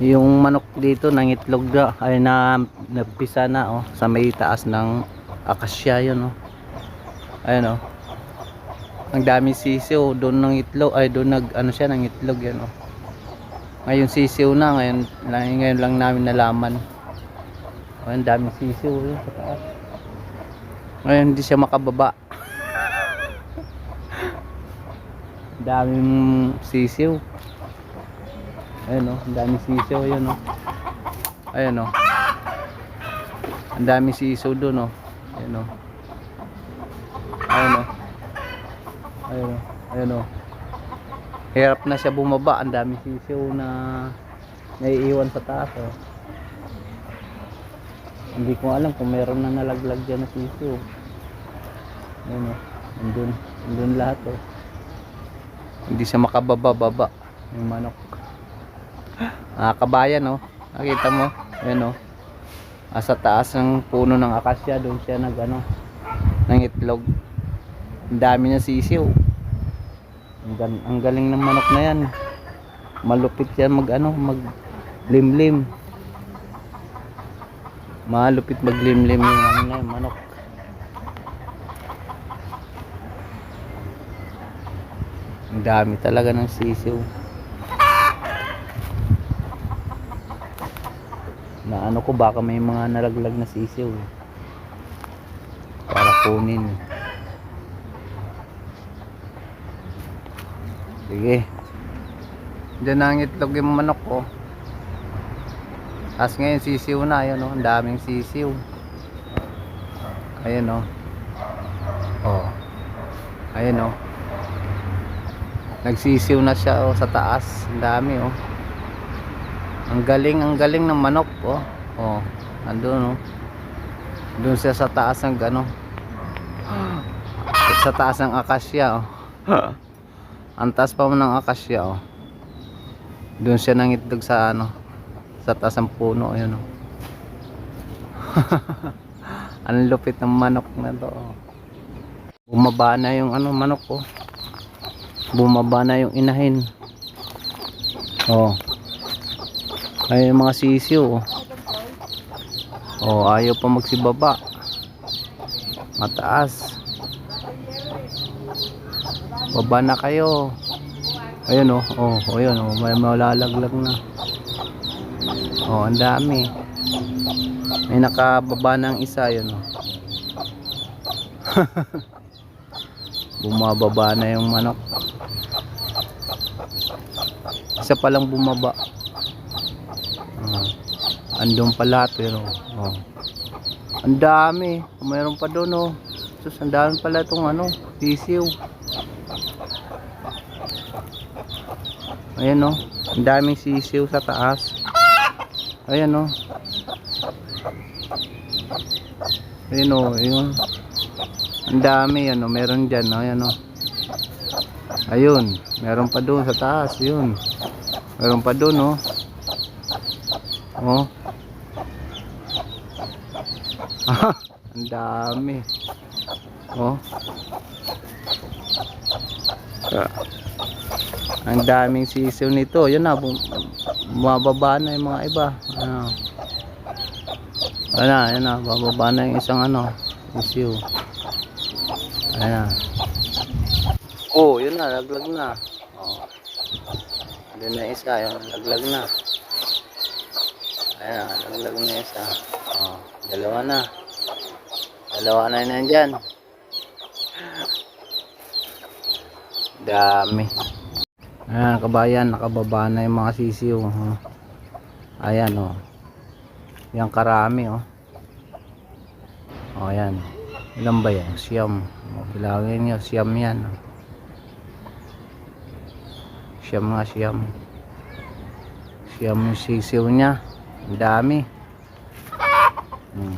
Yung manok dito nangitlog na ay na nagpisa na oh sa may taas ng akasya yun oh. Ayun oh. Ang dami sisiw doon ng itlog ay doon nag ano siya ng itlog yan oh. Ngayon sisiw na ngayon lang- ngayon lang namin nalaman. Oh, ang dami sisiw yun sa taas. Ngayon hindi siya makababa. Daming sisiw. Ayun oh, ang daming sisiw ayun oh. Ayun oh. Ang daming sisiw doon oh. Ayun oh. Ayun oh. Ayun oh. Ayun oh. Hirap na siya bumaba. Ang daming sisiw na naiiwan sa taas oh. Hindi ko alam kung meron na nalaglag dyan na sisiw. Ayun oh. Andun. Andun lahat oh. Hindi siya makababa-baba yung manok. Ah, kabayan oh. Nakita mo? Ayun oh. Ah, sa taas ng puno ng akasya doon siya nag ano ng itlog. Ang dami niya sisiw. Ang, ang galing ng manok na yan. Malupit yan mag ano, mag limlim. Malupit maglimlim yung ano na yun, manok. Ang dami talaga ng sisiw. Na ano ko baka may mga nalaglag na sisiw. eh. Para kunin. Sige. Diyan na ang itlog yung manok ko. Tapos ngayon sisiw na. Ayun oh, ang daming sisiw. Ayun oh. Oh. Ayun oh. Nagsisiw na siya oh, sa taas. Ang dami oh. Ang galing, ang galing ng manok oh. Oh, andun oh. Doon siya sa taas ng ano. Sa taas ng akasya oh. Ang taas pa mo ng akasya oh. Doon siya nangitlog sa ano. Sa taas ng puno ayun oh. Ang lupit ng manok na to. oh. Bumaba na yung ano manok oh bumaba na yung inahin oh ay mga sisiw oh. oh ayaw pa magsibaba. Mataas. Baba na kayo. Ayun oh. Oh ayun oh. May malalaglag na. Oh ang dami. May nakababa ng isa yun oh. Bumababa na yung manok. Isa pa lang bumaba ah, andun pa lahat pero oh. ang dami mayroon pa doon oh sus ang dami pala itong ano sisiw ayan oh ang daming sisiw sa taas ayan oh ayan oh yun ang dami ano, meron diyan, no, ayan oh. Ayun, meron pa doon sa taas, 'yun. Meron pa doon, oh. Oh. ang dami. Oh. Ah. Ang daming sisiw nito. Yun na, bum- bumababa na yung mga iba. Ano. Ano, yun na, bababa na yung isang ano, sisiw. Ayan na. Oh, yun na, laglag na. Oh. Doon na isa, yun, laglag na. Ayan na, laglag na isa. Oh, dalawa na. Dalawa na yun nandyan. Dami. Ayan, kabayan, nakababa na yung mga sisiw. Oh. Ayan, oh. Yan karami, oh. Oh, ayan. Ilan ba yan? Siyam. O, bilangin nyo. Siyam yan. Siyam nga, siyam. Siyam yung sisiw niya. Dami. Hmm.